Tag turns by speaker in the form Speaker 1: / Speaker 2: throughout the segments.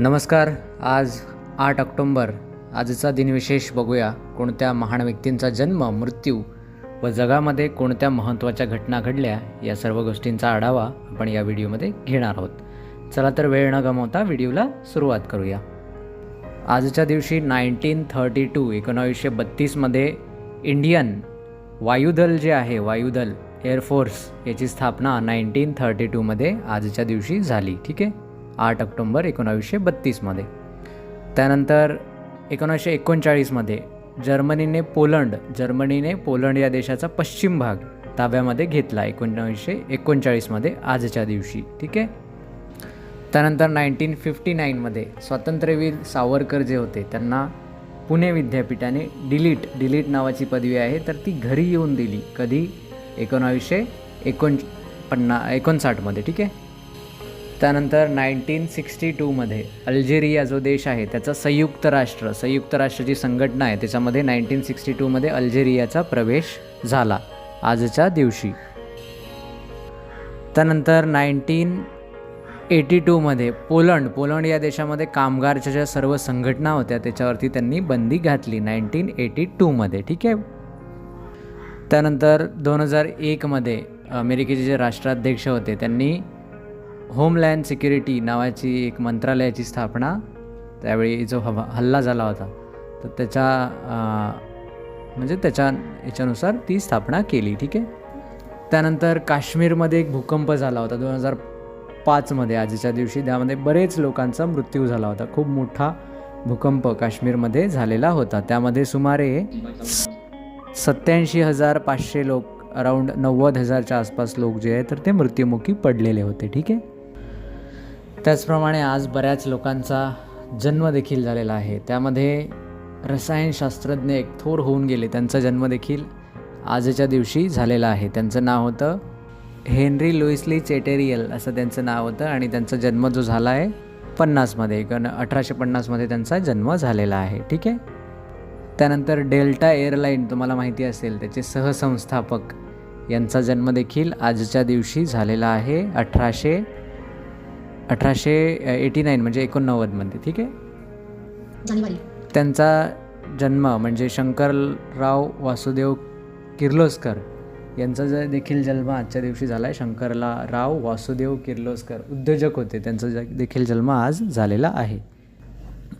Speaker 1: नमस्कार आज आठ ऑक्टोंबर. आजचा दिनविशेष बघूया. कोणत्या महान व्यक्तींचा जन्म मृत्यू व जगामध्ये कोणत्या महत्त्वाच्या घटना घडल्या या सर्व गोष्टींचा आढावा आपण या व्हिडिओमध्ये घेणार आहोत. चला तर वेळ न गमावता व्हिडिओला सुरुवात करूया. आजच्या दिवशी नाईन्टीन थर्टी टू एकोणावीसशे बत्तीसमध्ये इंडियन वायुदल जे आहे वायुदल एअरफोर्स याची स्थापना नाईन्टीन थर्टी टूमध्ये आजच्या दिवशी झाली ठीक आहे? आठ ऑक्टोंबर एकोणावीसशे बत्तीसमध्ये. त्यानंतर एकोणीसशे एकोणचाळीसमध्ये जर्मनीने पोलंड जर्मनीने पोलंड या देशाचा पश्चिम भाग ताब्यामध्ये घेतला एकोणीसशे एकोणचाळीसमध्ये आजच्या दिवशी ठीक आहे? त्यानंतर नाईन्टीन फिफ्टी नाईनमध्ये स्वातंत्र्यवीर सावरकर जे होते त्यांना पुणे विद्यापीठाने डिलीट डिलीट नावाची पदवी आहे तर ती घरी येऊन दिली कधी? एकोणावीसशे एकोण पन्ना एकोणसाठमध्ये ठीक आहे? त्यानंतर नाईन्टीन सिक्स्टी टूमध्ये अल्जेरिया जो देश आहे त्याचा संयुक्त राष्ट्र संयुक्त राष्ट्राची संघटना आहे त्याच्यामध्ये नाईन्टीन सिक्स्टी टूमध्ये अल्जेरियाचा प्रवेश झाला आजच्या दिवशी. त्यानंतर नाईन्टीन एटी टूमध्ये पोलंड पोलंड या देशामध्ये कामगारच्या ज्या सर्व संघटना होत्या त्याच्यावरती त्यांनी बंदी घातली नाईन्टीन एटी टूमध्ये ठीक आहे? त्यानंतर दोन हजार एकमध्ये अमेरिकेचे जे राष्ट्राध्यक्ष होते त्यांनी होमलँड सिक्युरिटी नावाची एक मंत्रालयाची स्थापना त्यावेळी जो हवा हल्ला झाला होता तर त्याच्या म्हणजे त्याच्या याच्यानुसार ती स्थापना केली ठीक आहे? त्यानंतर काश्मीरमध्ये एक भूकंप झाला होता दोन हजार पाचमध्ये आजच्या दिवशी. त्यामध्ये बरेच लोकांचा मृत्यू झाला होता. खूप मोठा भूकंप काश्मीरमध्ये झालेला होता. त्यामध्ये सुमारे सत्याऐंशी हजार पाचशे लोक अराऊंड नव्वद हजारच्या आसपास लोक जे आहेत तर ते मृत्युमुखी पडलेले होते ठीक आहे? त्याचप्रमाणे आज बऱ्याच लोकांचा जन्म देखील झालेला आहे. त्यामध्ये रसायनशास्त्रज्ञ एक थोर होऊन गेले. त्यांचा जन्म देखील आजच्या दिवशी झालेला आहे. त्यांचं नाव होतं हेनरी लुईसली चेटेरियल असं त्यांचं नाव होतं आणि त्यांचा जन्म जो झाला आहे पन्नासमध्ये कारण अठराशे पन्नासमध्ये त्यांचा जन्म झालेला आहे. ठीक आहे? त्यानंतर डेल्टा एअरलाईन तुम्हाला माहिती असेल त्याचे सहसंस्थापक यांचा जन्म देखील आजच्या दिवशी झालेला आहे अठराशे अठराशे एटी नाईन म्हणजे एकोणनव्वदमध्ये ठीक आहे? त्यांचा जन्म म्हणजे शंकरराव वासुदेव किर्लोस्कर यांचा ज देखील जन्म आजच्या दिवशी झाला आहे शंकरला राव वासुदेव किर्लोस्कर उद्योजक होते. त्यांचा ज- देखील जन्म आज झालेला आहे.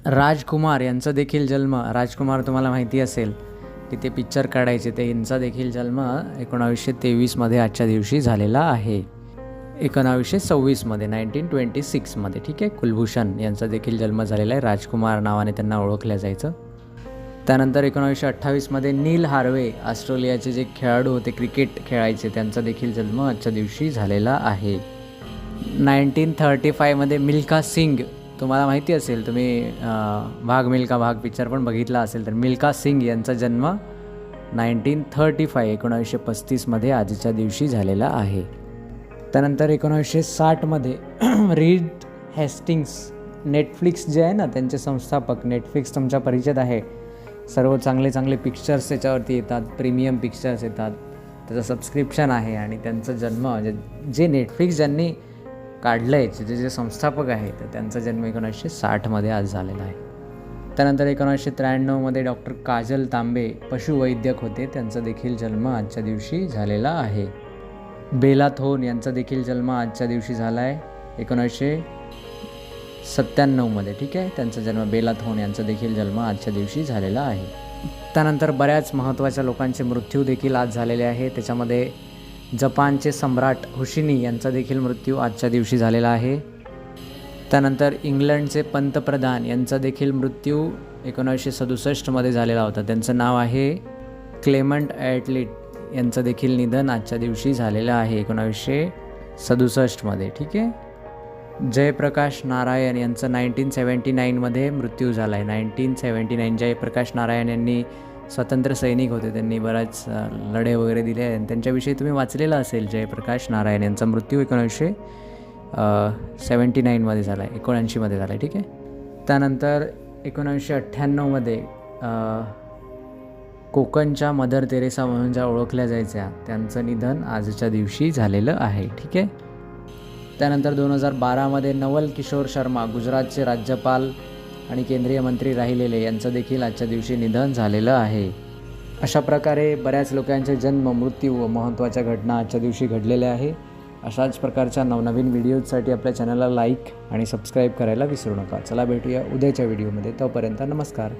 Speaker 1: राजकुमार यांचा देखील जन्म राजकुमार तुम्हाला माहिती असेल की ते पिक्चर काढायचे. ते यांचा देखील जन्म एकोणावीसशे तेवीसमध्ये आजच्या दिवशी झालेला आहे. एकोणावीसशे सव्वीसमध्ये नाईन्टीन ट्वेंटी सिक्समध्ये ठीक आहे? कुलभूषण यांचा देखील जन्म झालेला आहे. राजकुमार नावाने त्यांना ओळखलं जायचं. त्यानंतर एकोणावीसशे अठ्ठावीसमध्ये नील हार्वे ऑस्ट्रेलियाचे जे खेळाडू होते क्रिकेट खेळायचे त्यांचा देखील जन्म आजच्या दिवशी झालेला आहे. नाईन्टीन थर्टी फायमध्ये मिल्खा सिंग तुम्हाला माहिती असेल तुम्ही भाग मिल्खा भाग पिक्चर पण बघितला असेल तर मिल्खा सिंग यांचा जन्म नाईन्टीन थर्टी फाय एकोणावीसशे पस्तीसमध्ये आजच्या दिवशी झालेला आहे. त्यानंतर एकोणावीसशे साठमध्ये रीड हेस्टिंग्स नेटफ्लिक्स जे आहे ना त्यांचे संस्थापक नेटफ्लिक्स तुमच्या परिचित आहे. सर्व चांगले चांगले पिक्चर्स त्याच्यावरती येतात प्रीमियम पिक्चर्स येतात. त्याचं सबस्क्रिप्शन आहे आणि त्यांचा जन्म म्हणजे जे नेटफ्लिक्स ज्यांनी काढलं आहे जे जे संस्थापक आहे तर त्यांचा जन्म एकोणीसशे साठमध्ये आज झालेला आहे. त्यानंतर एकोणीसशे त्र्याण्णवमध्ये डॉक्टर काजल तांबे पशुवैद्यक होते. त्यांचा देखील जन्म आजच्या दिवशी झालेला आहे. बेला थोन यांचा देखील जन्म आजच्या दिवशी झाला आहे एकोणीसशे सत्त्याण्णवमध्ये ठीक आहे? त्यांचा जन्म बेला थोन यांचा देखील जन्म आजच्या दिवशी झालेला आहे. त्यानंतर बऱ्याच महत्त्वाच्या लोकांचे मृत्यू देखील आज झालेले आहे. त्याच्यामध्ये जपानचे सम्राट हुशिनी यांचा देखील मृत्यू आजच्या दिवशी झालेला आहे. त्यानंतर इंग्लंडचे पंतप्रधान यांचा देखील मृत्यू एकोणीसशे सदुसष्टमध्ये झालेला होता. त्यांचं नाव आहे क्लेमंट ॲटलिट. यांचं देखील निधन आजच्या दिवशी झालेलं आहे एकोणावीसशे सदुसष्टमध्ये ठीक आहे? जयप्रकाश नारायण यांचं नाईन्टीन सेवन्टी नाईनमध्ये मृत्यू झाला आहे nineteen seventy nine Jayaprakash Narayan यांनी स्वतंत्र सैनिक होते. त्यांनी बराच लढे वगैरे दिले आणि त्यांच्याविषयी तुम्ही वाचलेलं असेल जयप्रकाश नारायण यांचा मृत्यू एकोणीसशे सेवन्टी नाईनमध्ये झाला आहे एकोणऐंशीमध्ये झाला आहे ठीक आहे? त्यानंतर एकोणीसशे अठ्ठ्याण्णवमध्ये कोकणच्या मदर तेरेसा म्हणून ज्या ओळखल्या जायच्या. त्यांचं निधन आजच्या दिवशी झालेलं आहे ठीक आहे? त्यानंतर दोन हजार बारामध्ये नवल किशोर शर्मा गुजरातचे राज्यपाल आणि केंद्रीय मंत्री राहिलेले यांचं देखील आजच्या दिवशी निधन झालेलं आहे. अशा प्रकारे बऱ्याच लोकांचे जन्म मृत्यू व महत्त्वाच्या घटना आजच्या दिवशी घडलेल्या आहे. अशाच प्रकारच्या नवनवीन व्हिडिओजसाठी आपल्या चॅनलला लाईक आणि सबस्क्राईब करायला विसरू नका. चला भेटूया उद्याच्या व्हिडिओमध्ये. तोपर्यंत नमस्कार.